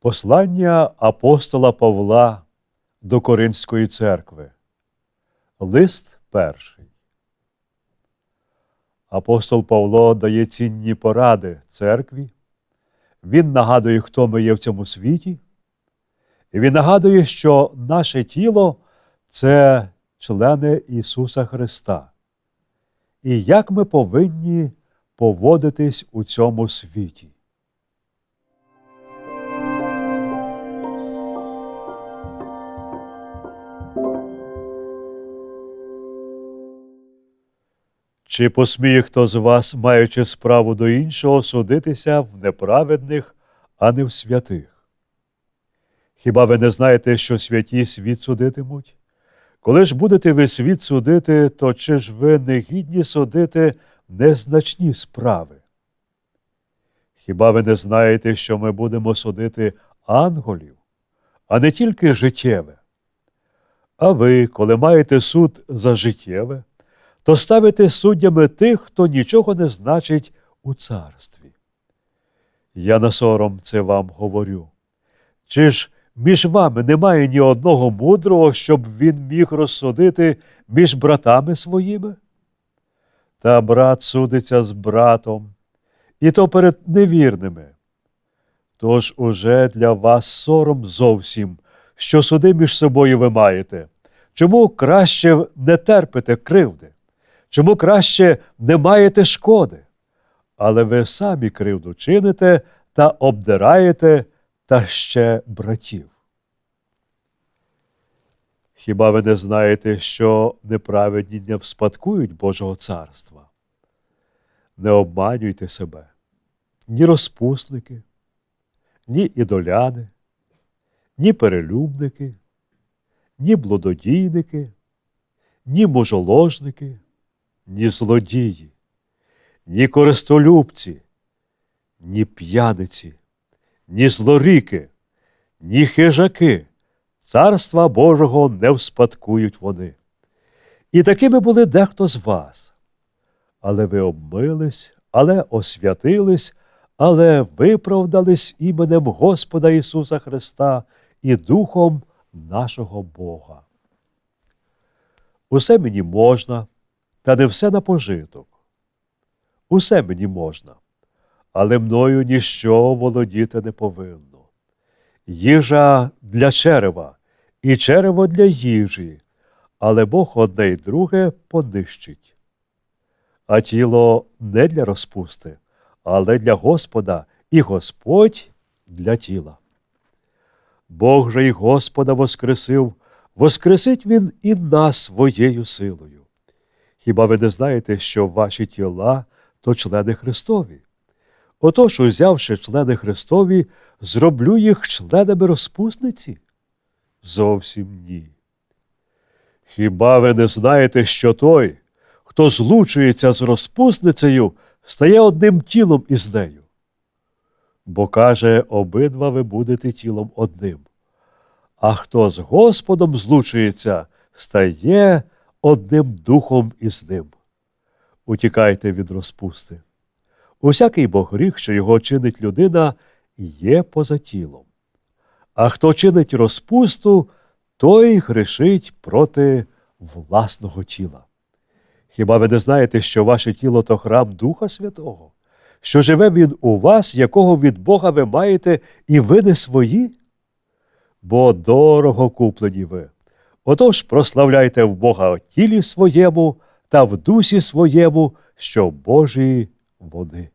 Послання апостола Павла до Коринської церкви. Лист перший. Апостол Павло дає цінні поради церкві. Він нагадує, хто ми є в цьому світі. І він нагадує, що наше тіло це члени Ісуса Христа. І як ми повинні поводитись у цьому світі. Чи посміє хто з вас, маючи справу до іншого, судитися в неправедних, а не в святих? Хіба ви не знаєте, що святі світ судитимуть? Коли ж будете ви світ судити, то чи ж ви не гідні судити незначні справи? Хіба ви не знаєте, що ми будемо судити анголів, а не тільки життєве? А ви, коли маєте суд за життєве, то ставите суддями тих, хто нічого не значить у царстві. Я на сором це вам говорю. Чи ж між вами немає ні одного мудрого, щоб він міг розсудити між братами своїми? Та брат судиться з братом, і то перед невірними. Тож уже для вас сором зовсім, що суди між собою ви маєте. Чому краще не терпите кривди? Чому краще не маєте шкоди? Але ви самі кривду чините та обдираєте та ще братів. Хіба ви не знаєте, що неправедні не вспадкують Божого царства? Не обманюйте себе, ні розпусники, ні ідоляни, ні перелюбники, ні блудодійники, ні мужоложники, злодії, ні користолюбці, ні п'яниці, ні злоріки, ні хижаки, царства Божого не вспадкують вони. І такими були дехто з вас. Але ви обмились, але освятились, але виправдались іменем Господа Ісуса Христа і Духом нашого Бога. Усе мені можна, та не все на пожиток. Усе мені можна, але мною ніщо володіти не повинно. Їжа для черева і черево для їжі, але Бог одне й друге понищить. А тіло не для розпусти, але для Господа, і Господь для тіла. Бог же й Господа воскресив, воскресить Він і нас своєю силою. Хіба ви не знаєте, що ваші тіла то члени Христові? Отож, узявши члени Христові, зроблю їх членами розпусниці? Зовсім ні. Хіба ви не знаєте, що той, хто злучується з розпусницею, стає одним тілом із нею? Бо каже, обидва ви будете тілом одним. А хто з Господом злучується, стає одним духом із ним. Утікайте від розпусти. Усякий бо гріх, що його чинить людина, є поза тілом. А хто чинить розпусту, той грішить проти власного тіла. Хіба ви не знаєте, що ваше тіло то храм Духа Святого, що живе він у вас, якого від Бога ви маєте, і ви не свої? Бо дорого куплені ви. Отож прославляйте в Бога в тілі своєму та в дусі своєму, що Божі вони.